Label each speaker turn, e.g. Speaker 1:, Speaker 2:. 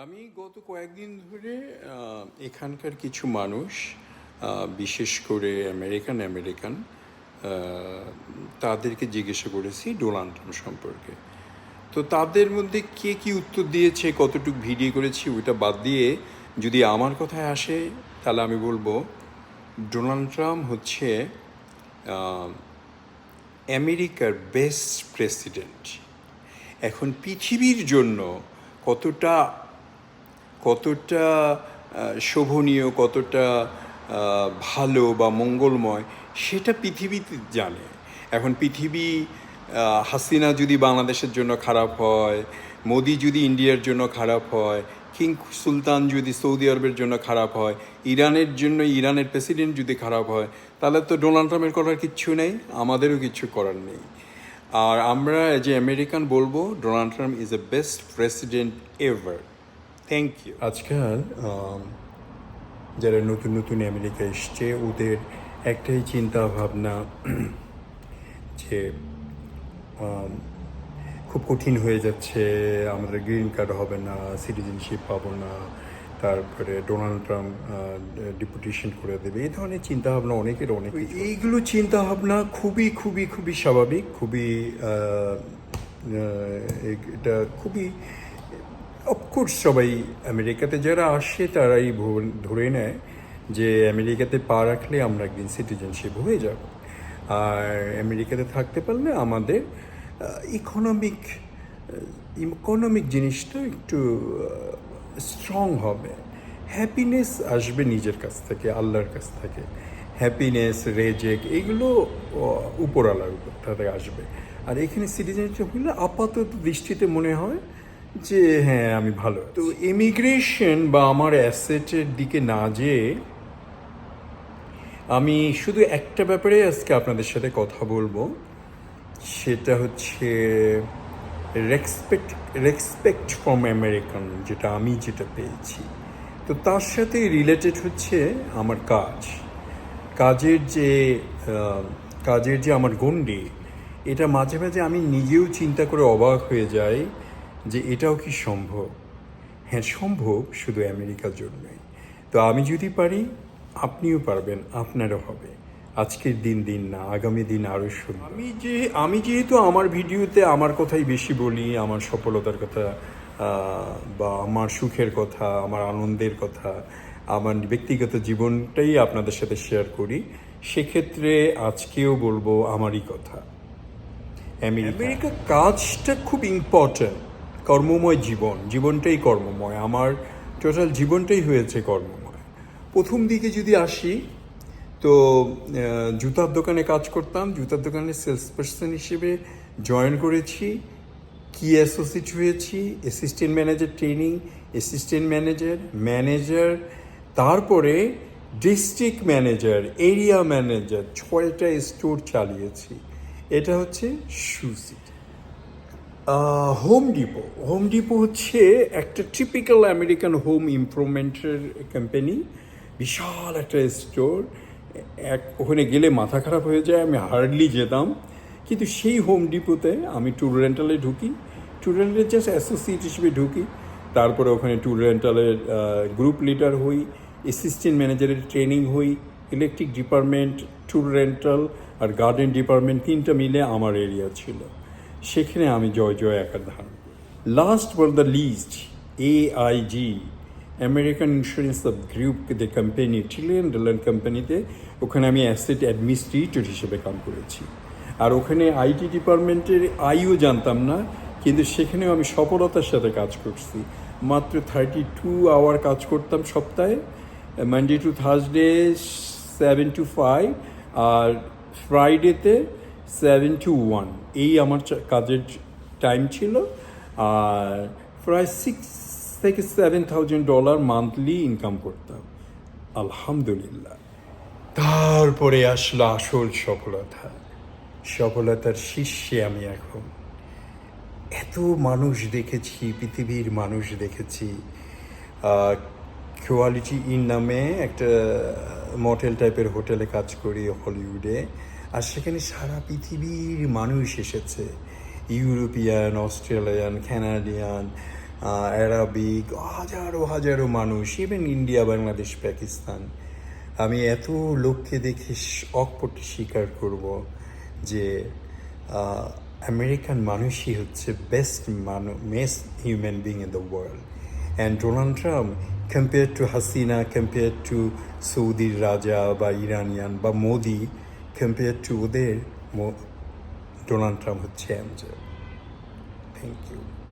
Speaker 1: আমি গত কয়েকদিন ধরে এখানকার কিছু মানুষ বিশেষ করে আমেরিকান আমেরিকান তাদেরকে জিজ্ঞাসা করেছি ডোনাল্ড ট্রাম্প সম্পর্কে। তো তাদের মধ্যে কে কি উত্তর দিয়েছে, কতটুকু ভিডিও করেছি, ওইটা বাদ দিয়ে যদি আমার কথায় আসে, তাহলে আমি বলব ডোনাল্ড ট্রাম্প হচ্ছে আমেরিকার বেস্ট প্রেসিডেন্ট। এখন পৃথিবীর জন্য কতটা কতটা শোভনীয়, কতটা ভালো বা মঙ্গলময় সেটা পৃথিবীতে জানে। এখন পৃথিবী হাসিনা যদি বাংলাদেশের জন্য খারাপ হয়, মোদি যদি ইন্ডিয়ার জন্য খারাপ হয়, কিং সুলতান যদি সৌদি আরবের জন্য খারাপ হয়, ইরানের জন্য, ইরানের প্রেসিডেন্ট যদি খারাপ হয়, তাহলে তো ডোনাল্ড ট্রাম্পের করার কিচ্ছু নেই, আমাদেরও কিচ্ছু করার নেই। আর আমরা যে আমেরিকান বলব, Donald Trump is a best president ever thank you আজকাল যারা নতুন নতুন আমেরিকা এসছে ওদের একটাই চিন্তা ভাবনা যে খুব কঠিন হয়ে যাচ্ছে আমাদের গ্রিন কার্ড হবে না সিটিজেনশিপ পাবো না তারপরে ডোনাল্ড ট্রাম্প ডিপুটেশন করে দেবে এই ধরনের চিন্তাভাবনা অনেকের অনেক এইগুলো চিন্তাভাবনা খুবই খুবই খুবই স্বাভাবিক খুবই এটা খুবই অফকোর্স সবাই আমেরিকাতে যারা আসে তারাই ধরে নেয় যে আমেরিকাতে পা রাখলে আমরা একদিন সিটিজেনশিপ হয়ে যাব। আর আমেরিকাতে থাকতে পারলে আমাদের ইকোনমিক ইকোনমিক জিনিসটা একটু স্ট্রং হবে। হ্যাপিনেস আসবে নিজের কাছ থেকে আল্লাহর কাছ থেকে। হ্যাপিনেস রেজেক এগুলো আহ, উপরওয়ালার উপর থেকে আসবে। আর এখানে সিটিজেনশিপ হলে আপাতত দৃষ্টিতে মনে হয় যে হ্যাঁ আমি ভালো তো ইমিগ্রেশন বা আমার অ্যাসেটের দিকে না যেয়ে আমি শুধু একটা ব্যাপারে আজকে আপনাদের সাথে কথা বলব। সেটা হচ্ছে রেসপেক্ট রেসপেক্ট ফ্রম আমেরিকান যেটা আমি যেটা পেয়েছি। তো তার সাথে রিলেটেড হচ্ছে আমার কাজ। কাজের যে কাজের যে আমার গণ্ডি, এটা মাঝে মাঝে আমি নিজেও চিন্তা করে অবাক হয়ে যাই। যে এটাও কি সম্ভব? হ্যাঁ সম্ভব শুধু আমেরিকার জন্যই। তো আমি যদি পারি, আপনিও পারবেন, আপনারও হবে। আজকের দিন দিন না, আগামী দিন আরও সুন্দর। আমি যে, আমি যেহেতু আমার ভিডিওতে আমার কথাই বেশি বলি, আমার সফলতার কথা বা আমার সুখের কথা, আমার আনন্দের কথা, আমার ব্যক্তিগত জীবনটাই আপনাদের সাথে শেয়ার করি, সেক্ষেত্রে আজকেও বলব আমারই কথা। আমেরিকা। কাজটা খুব ইম্পর্ট্যান্ট কর্মময় জীবন, জীবনটাই কর্মময়। আমার টোটাল জীবনটাই হয়েছে কর্মময়। প্রথম দিকে যদি আসি, তো জুতার দোকানে কাজ করতাম। জুতার দোকানে সেলস পার্সন হিসেবে জয়েন করেছি। কি অ্যাসোসিয়েট হয়েছি assistant manager training assistant manager manager তারপরে ডিস্ট্রিক্ট ম্যানেজার এরিয়া ম্যানেজার ছয়টা স্টোর চালিয়েছি। এটা হচ্ছে সুসিটি হোম ডিপো হোম ডিপো হচ্ছে একটা টিপিক্যাল আমেরিকান হোম ইমপ্রুভমেন্টের কোম্পানি বিশাল একটা স্টোর এক, ওখানে গেলে মাথা খারাপ হয়ে যায়, আমি হার্ডলি যেতাম। কিন্তু সেই হোম ডিপোতে আমি ট্যুর রেন্টালে ঢুকি। ট্যুর রেন্টালের জাস্ট অ্যাসোসিয়েট হিসেবে ঢুকি। তারপরে ওখানে ট্যুর রেন্টালের গ্রুপ লিডার হই অ্যাসিস্ট্যান্ট ম্যানেজারের ট্রেনিং হই ইলেকট্রিক ডিপার্টমেন্ট ট্যুর রেন্টাল আর গার্ডেন ডিপার্টমেন্ট তিনটা মিলে আমার এরিয়া ছিল। সেখানে আমি জয় জয় একার ধারণ last ball the list A I G American insurance of group the company trillion dollar কোম্পানিতে ওখানে আমি অ্যাসেট অ্যাডমিনিস্ট্রেটর হিসেবে কাম করেছি। আর ওখানে আইটি ডিপার্টমেন্টের আইও জানতাম না, কিন্তু সেখানেও আমি সফলতার সাথে কাজ করছি। মাত্র থার্টি টু আওয়ার কাজ করতাম সপ্তাহে Monday to Thursday seven to five আর ফ্রাইডেতে সেভেন টু ওয়ান এই আমার কাজের টাইম ছিল, আর প্রায় সিক্স থেকে seven thousand dollar monthly income করতাম। আলহামদুলিল্লাহ। তারপরে আসলো আসল সফলতা। সফলতার শীর্ষে আমি এখন। এত মানুষ দেখেছি, পৃথিবীর মানুষ দেখেছি। কোয়ালিটি ইন নামে একটা মটেল টাইপের হোটেলে কাজ করি হলিউডে আর সেখানে সারা পৃথিবীর মানুষ এসেছে। ইউরোপিয়ান, অস্ট্রেলিয়ান, ক্যানাডিয়ান অ্যারাবিক, হাজারো হাজারো মানুষ, ইভেন ইন্ডিয়া, বাংলাদেশ, পাকিস্তান। আমি এত লোককে দেখে অকপটে স্বীকার করব যে আমেরিকান মানুষই হচ্ছে বেস্ট মানুষ most human being in the world and Donald Trump compare to Hasina compare to সৌদির রাজা বা ইরানিয়ান বা মোদি কম্পেয়ার টু ওদের ডোনাল্ড ট্রাম্প হচ্ছে অ্যাঞ্জেল থ্যাংক ইউ